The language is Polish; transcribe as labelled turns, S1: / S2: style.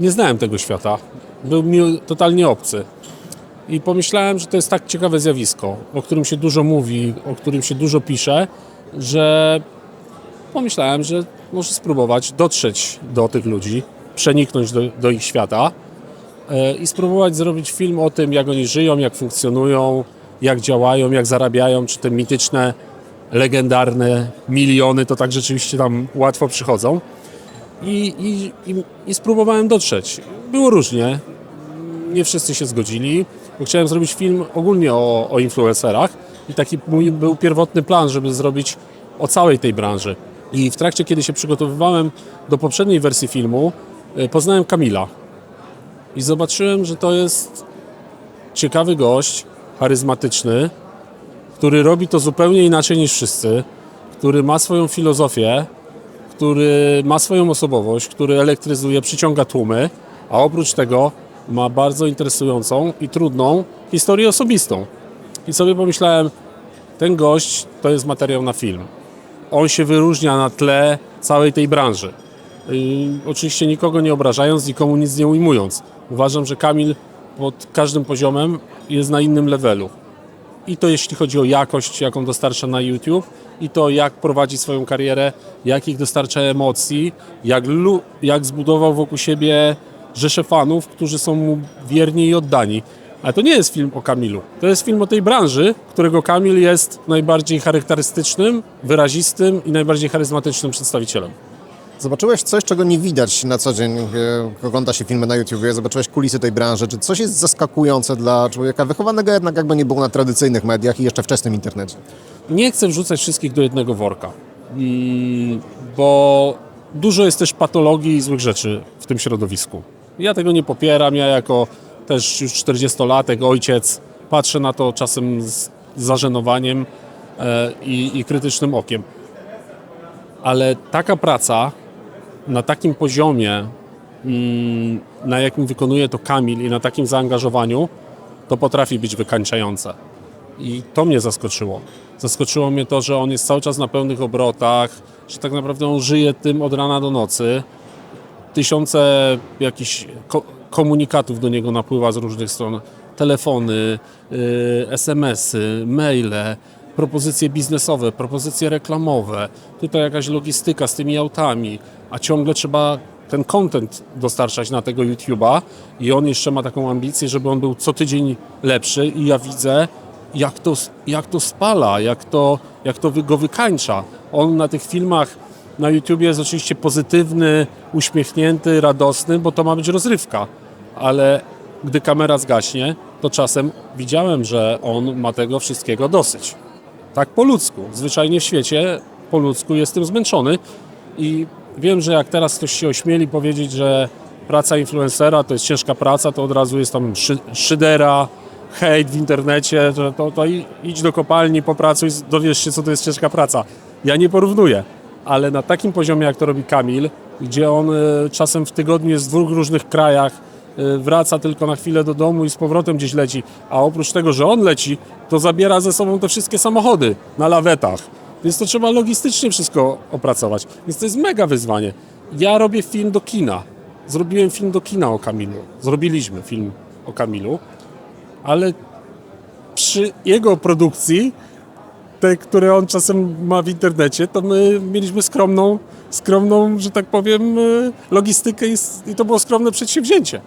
S1: Nie znałem tego świata. Był mi totalnie obcy. I pomyślałem, że to jest tak ciekawe zjawisko, o którym się dużo mówi, o którym się dużo pisze, że pomyślałem, że może spróbować dotrzeć do tych ludzi, przeniknąć do, do ich świata e, i spróbować zrobić film o tym, jak oni żyją, jak funkcjonują, jak działają, jak zarabiają, czy te mityczne, legendarne miliony to tak rzeczywiście tam łatwo przychodzą. I, i, i, i spróbowałem dotrzeć. Było różnie. Nie wszyscy się zgodzili, chciałem zrobić film ogólnie o, o influencerach i taki mój był pierwotny plan, żeby zrobić o całej tej branży. I w trakcie, kiedy się przygotowywałem do poprzedniej wersji filmu, y, poznałem Kamila. I zobaczyłem, że to jest ciekawy gość, charyzmatyczny, który robi to zupełnie inaczej niż wszyscy, który ma swoją filozofię, który ma swoją osobowość, który elektryzuje, przyciąga tłumy, a oprócz tego ma bardzo interesującą i trudną historię osobistą. I sobie pomyślałem, ten gość to jest materiał na film. On się wyróżnia na tle całej tej branży. Yy, oczywiście nikogo nie obrażając, nikomu nic nie ujmując. Uważam, że Kamil pod każdym poziomem jest na innym levelu. I to jeśli chodzi o jakość, jaką dostarcza na YouTube, i to jak prowadzi swoją karierę, jakich dostarcza emocji, jak, jak zbudował wokół siebie rzesze fanów, którzy są mu wierni i oddani. Ale to nie jest film o Kamilu. To jest film o tej branży, którego Kamil jest najbardziej charakterystycznym, wyrazistym i najbardziej charyzmatycznym przedstawicielem.
S2: Zobaczyłeś coś, czego nie widać na co dzień, e, jak ogląda się filmy na YouTubie, zobaczyłeś kulisy tej branży. Czy coś jest zaskakujące dla człowieka wychowanego jednak jakby nie było na tradycyjnych mediach i jeszcze wczesnym internecie?
S1: nie chcę wrzucać wszystkich do jednego worka, bo dużo jest też patologii i złych rzeczy w tym środowisku. Ja tego nie popieram, ja jako też już 40-latek, ojciec, patrzę na to czasem z zażenowaniem e, i, i krytycznym okiem. Ale taka praca na takim poziomie, mm, na jakim wykonuje to Kamil i na takim zaangażowaniu, to potrafi być wykańczające. I to mnie zaskoczyło. Zaskoczyło mnie to, że on jest cały czas na pełnych obrotach, że tak naprawdę on żyje tym od rana do nocy. Tysiące jakichś ko- komunikatów do niego napływa z różnych stron. Telefony, y, SMS-y, maile, propozycje biznesowe, propozycje reklamowe. Tutaj jakaś logistyka z tymi autami, a ciągle trzeba ten content dostarczać na tego YouTube'a i on jeszcze ma taką ambicję, żeby on był co tydzień lepszy i ja widzę, jak to, jak to spala, jak to, jak to go wykańcza. On na tych filmach na YouTubie jest oczywiście pozytywny, uśmiechnięty, radosny, bo to ma być rozrywka. Ale gdy kamera zgaśnie, to czasem widziałem, że on ma tego wszystkiego dosyć. Tak po ludzku. Zwyczajnie w świecie po ludzku jestem zmęczony i wiem, że jak teraz ktoś się ośmieli powiedzieć, że praca influencera to jest ciężka praca, to od razu jest tam szy, szydera, hejt w internecie, to, to i- idź do kopalni, popracuj, dowiesz się, co to jest ciężka praca. Ja nie porównuję, ale na takim poziomie, jak to robi Kamil, gdzie on e, czasem w tygodniu jest w dwóch różnych krajach, wraca tylko na chwilę do domu i z powrotem gdzieś leci, a oprócz tego, że on leci, to zabiera ze sobą te wszystkie samochody na lawetach. Więc to trzeba logistycznie wszystko opracować. Więc to jest mega wyzwanie. Ja robię film do kina. Zrobiłem film do kina o Kamilu. Zrobiliśmy film o Kamilu ale przy jego produkcji, te, które on czasem ma w internecie, to my mieliśmy skromną, skromną, że tak powiem, e, logistykę i to było skromne przedsięwzięcie.